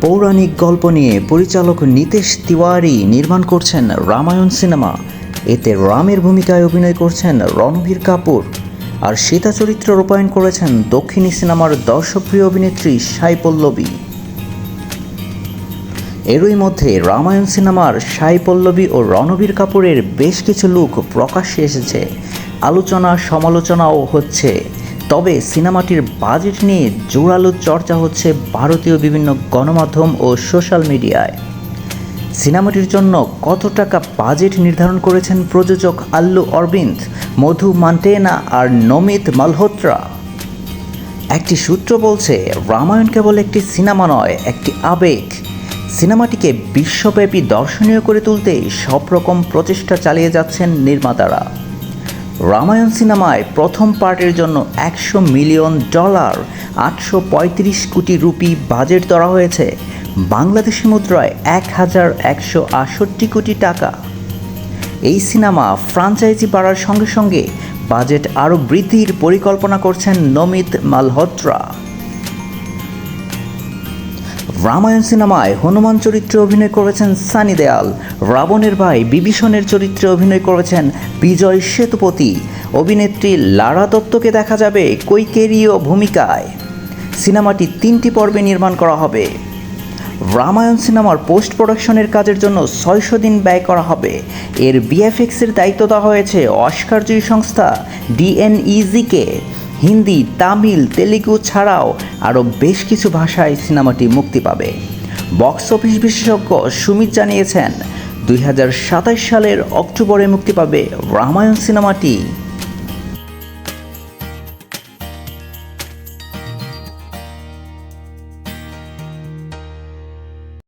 পৌরাণিক গল্প নিয়ে পরিচালক নিতেশ তিওয়ারি নির্মাণ করছেন রামায়ণ সিনেমা। এতে রামের ভূমিকায় অভিনয় করছেন রণবীর কাপুর। আর সীতা চরিত্র রূপায়ণ করেছেন দক্ষিণী সিনেমার দর্শকপ্রিয় অভিনেত্রী সাই পল্লবী। এরই মধ্যে রামায়ণ সিনেমার সাই পল্লবী ও রণবীর কাপুরের বেশ কিছু লুক প্রকাশ্যে এসেছে। আলোচনা সমালোচনাও হচ্ছে। তবে সিনেমাটির বাজেট নিয়ে জোরালো চর্চা হচ্ছে ভারতীয় বিভিন্ন গণমাধ্যম ও সোশ্যাল মিডিয়ায়। সিনেমাটির জন্য কত টাকা বাজেট নির্ধারণ করেছেন প্রযোজক আল্লু অরবিন্দ, মধু মান্টেনা আর নমিত মালহোত্রা? একটি সূত্র বলছে, রামায়ণ কেবল একটি সিনেমা নয়, একটি আবেগ। সিনেমাটিকে বিশ্বব্যাপী দর্শনীয় করে তুলতে সব রকম প্রচেষ্টা চালিয়ে যাচ্ছেন নির্মাতারা। রামায়ণ সিনেমায় প্রথম পার্টের জন্য একশো মিলিয়ন ডলার, আটশো পঁয়ত্রিশ কোটি রুপি বাজেট ধরা হয়েছে। বাংলাদেশি মুদ্রায় এক হাজার একশো আষট্টি কোটি টাকা। এই সিনেমা ফ্রাঞ্চাইজি বাড়ার সঙ্গে সঙ্গে বাজেট আরও বৃদ্ধির পরিকল্পনা করছেন নমিত মালহোত্রা। রামায়ণ সিনেমায় হনুমান চরিত্রে অভিনয় করেছেন সানি দেয়াল রাবণের ভাই বিভীষণের চরিত্রে অভিনয় করেছেন বিজয় সেতুপতি। অভিনেত্রী লারা দত্তকে দেখা যাবে কৈকেরীয় ভূমিকায়। সিনেমাটি তিনটি পর্বে নির্মাণ করা হবে। রামায়ণ সিনেমার পোস্ট প্রোডাকশনের কাজের জন্য ছয়শো দিন ব্যয় করা হবে। এর বিএফএক্সের দায়িত্ব দেওয়া হয়েছে অস্কারজয়ী সংস্থা, ডিএনইজিকে। হিন্দি, তামিল, তেলেগু ছাড়াও আরও বেশ কিছু ভাষায় সিনেমাটি মুক্তি পাবে। বক্স অফিস বিশেষজ্ঞ সুমিত জানিয়েছেন, দুই হাজার সাতাশ সালের অক্টোবরে মুক্তি পাবে রামায়ণ সিনেমাটি।